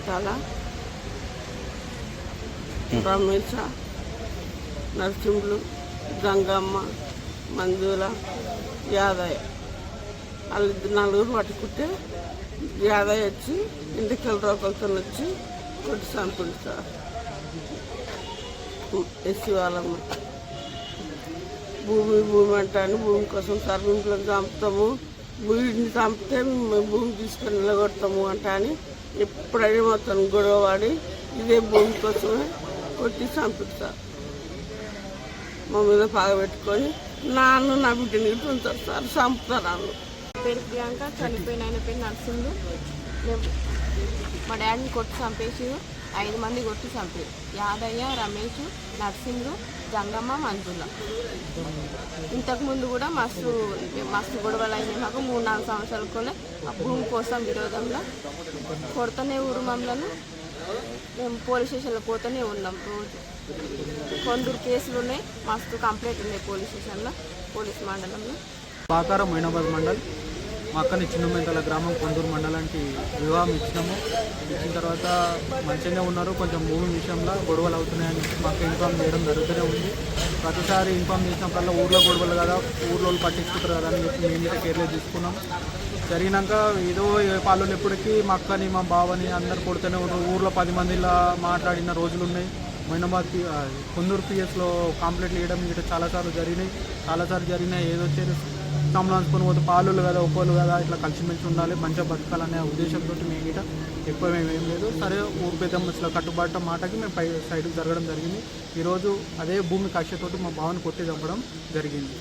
చింతాల రమేష నరసింహులు గంగమ్మ మంజుల యాదయ్య వాళ్ళిద్దరు నలుగురు పట్టుకుంటే యాదయ్య వచ్చి ఇంటికి రోకలతో వచ్చి కొట్టి చంపింది సార్ ఎస్సీ వాళ్ళమ్మ. భూమి భూమి అంటాను భూమి కోసం సర్వింపులను చంపుతాము. వీడిని చంపితే మేము భూమి తీసుకొని నిలగొడతాము అంట అని ఎప్పుడైనా మొత్తం గొడవపడి ఇదే భూమి కోసమే కొట్టి చంపిస్తారు మా మీద పాగబెట్టుకొని నాన్న నా బిడ్డని ఇటు ఉంటారు సార్ చంపుతారు వాళ్ళు. పేరు ప్రియాంక చనిపోయిన ఆయన పేరు నర్సింహులు మేము మా డాడీని కొట్టి చంపేసి ఐదు మంది కొట్టి చంపారు. యాదయ్య రమేష్ నర్సింగు జంగమ్మ మంజుల. ఇంతకుముందు కూడా మస్తు మస్తు గొడవలు అయినాయి. మాకు మూడు నాలుగు సంవత్సరాలకునే ఆ భూమి కోసం విరోధంలో కొడతనే ఊరు మమ్మలను. మేము పోలీస్ స్టేషన్లో పోతూనే ఉన్నాం రోజు. కొందరు కేసులు ఉన్నాయి. మస్తు కంప్లైంట్ ఉన్నాయి పోలీస్ స్టేషన్లో పోలీస్ మండలంలో. పాకారం మైనాబాద్ మండల్. మా అక్కని చిన్నమెంతల గ్రామం కొందూరు మండలానికి వివాహం ఇచ్చినాము. ఇచ్చిన తర్వాత మంచిగానే ఉన్నారు. కొంచెం భూమి విషయంలో గొడవలు అవుతున్నాయని మాకు ఇన్ఫామ్ చేయడం జరుగుతూనే ఉంది. ప్రతిసారి ఇన్ఫామ్ చేసినప్పుడల్లా ఊర్లో గొడవలు కదా ఊర్లో పట్టించుకుంటారు కదా అని చెప్పి మేము కేర్లెస్ తీసుకున్నాం జరిగినాక ఏదో పాలు ఎప్పటికీ మా అక్కని మా బావని అందరు కొడుతూనే ఉన్నారు. ఊర్లో పది మందిలా మాట్లాడిన రోజులు ఉన్నాయి. మైనాబాద్ కొందూరు పిఎస్లో కంప్లైంట్లు వేయడం ఇట్లా చాలాసార్లు జరిగినాయి. చాలాసార్లు జరిగినాయి. ఏదో వచ్చేది సంబంధించుకొని పోతే పాలు కదా ఒక్కోళ్ళు కదా ఇట్లా కలిసిమెలిసి ఉండాలి మంచిగా బతకాలనే ఉద్దేశంతో మేము గిట ఎక్కువ మేము ఏం లేదు. సరే ఊరు పెద్ద ఇట్లా కట్టుబాటు మాటకి మేము పై సైడ్కి జరగడం జరిగింది. ఈరోజు అదే భూమి కక్షతోటి మా బావని కొట్టి చంపడం జరిగింది.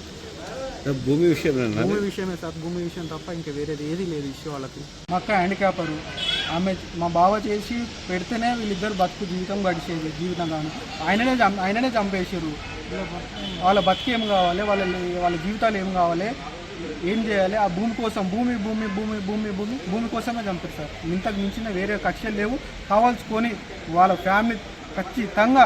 భూమి విషయంలో భూమి విషయమే సార్ భూమి విషయం తప్ప ఇంకా వేరేది ఏది లేదు ఇష్యూ వాళ్ళకి. మా అక్క హ్యాండిక్యాపరు. ఆమె మా బావ చేసి పెడితేనే వీళ్ళిద్దరు బతుకు జీవితం గడిచేది జీవితం కానీ ఆయననే ఆయననే చంపేసారు వాళ్ళ బతుకు ఏం కావాలి? వాళ్ళ వాళ్ళ జీవితాలు ఏం కావాలి? ఏం చేయాలి? ఆ భూమి కోసం భూమి భూమి భూమి భూమి భూమి భూమి కోసమే చంపారు సార్. ఇంతకు మించిన వేరే కక్షలు లేవు. కావాల్చుకొని వాళ్ళ ఫ్యామిలీ ఖచ్చితంగా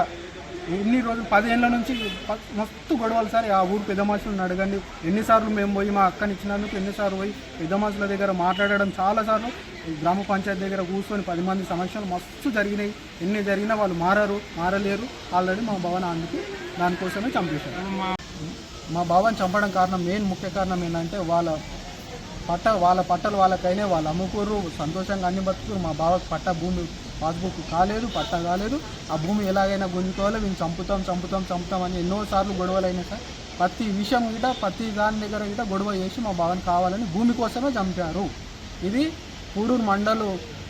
ఎన్ని రోజులు పదేళ్ళ నుంచి మొత్తం మస్తు గొడవలు సార్. ఆ ఊరు పెద్ద మనుషులను అడగండి. ఎన్నిసార్లు మేము పోయి మా అక్కని ఇచ్చినందుకు ఎన్నిసార్లు పోయి పెద్ద మనుషుల దగ్గర మాట్లాడడం చాలాసార్లు గ్రామ పంచాయతీ దగ్గర కూర్చొని పది మంది సమస్యలు మస్తు జరిగినాయి. ఎన్ని జరిగినా వాళ్ళు మారారు మారలేరు. ఆల్రెడీ మా భవనానికి దానికోసమే చంపేశారు. మా బావని చంపడం కారణం మెయిన్ ముఖ్య కారణం ఏంటంటే వాళ్ళ పట్ట వాళ్ళ పట్టలు వాళ్ళకైనా వాళ్ళు అమ్ముకోరు సంతోషంగా అన్ని బతుకురు మా బావకు పట్ట భూమి పాస్బుక్ కాలేదు పట్ట కాలేదు. ఆ భూమి ఎలాగైనా గుంజుకోవాలి మేము చంపుతాం చంపుతాం చంపుతాం అని ఎన్నోసార్లు గొడవలు అయినాయి సార్ ప్రతి విషయం గిట ప్రతి దాని దగ్గర గిట గొడవ చేసి మా బావని కావాలని భూమి కోసమే చంపారు. ఇది పూడూరు మండలు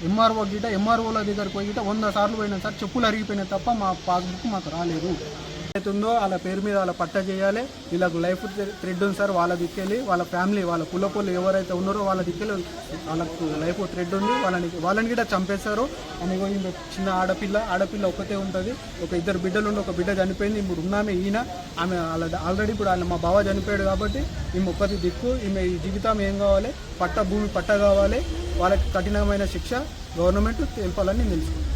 ఎంఆర్ఓ గిట ఎంఆర్ఓల దగ్గరకు పోయి గిట వంద సార్లు పోయినా సార్ చెప్పులు అరిగిపోయినాయి తప్ప మా పాస్బుక్ మాకు రాలేదు. ఉందో వాళ్ళ పేరు మీద వాళ్ళ పట్ట చేయాలి. వీళ్ళకు లైఫ్ థ్రెడ్ ఉంది సార్ వాళ్ళ దిక్కెళ్ళి వాళ్ళ ఫ్యామిలీ వాళ్ళ కులపోళ్ళు ఎవరైతే ఉన్నారో వాళ్ళ దిక్కెళ్ళి వాళ్ళకు లైఫ్ థ్రెడ్ ఉంది. వాళ్ళని వాళ్ళని కూడా చంపేశారు. అని ఈమె చిన్న ఆడపిల్ల ఆడపిల్ల ఒకటే ఉంటుంది. ఒక ఇద్దరు బిడ్డలు ఉండి ఒక బిడ్డ చనిపోయింది. ఇప్పుడు ఉన్నామే ఈయన. ఆమె ఆల్రెడీ ఇప్పుడు వాళ్ళ మా బావ చనిపోయాడు కాబట్టి ఈమె ఒక్కటి దిక్కు ఈమె ఈ జీవితం ఏం కావాలి? పట్ట భూమి పట్ట కావాలి. వాళ్ళకి కఠినమైన శిక్ష గవర్నమెంట్ తెలపాలని తెలుసుకుంది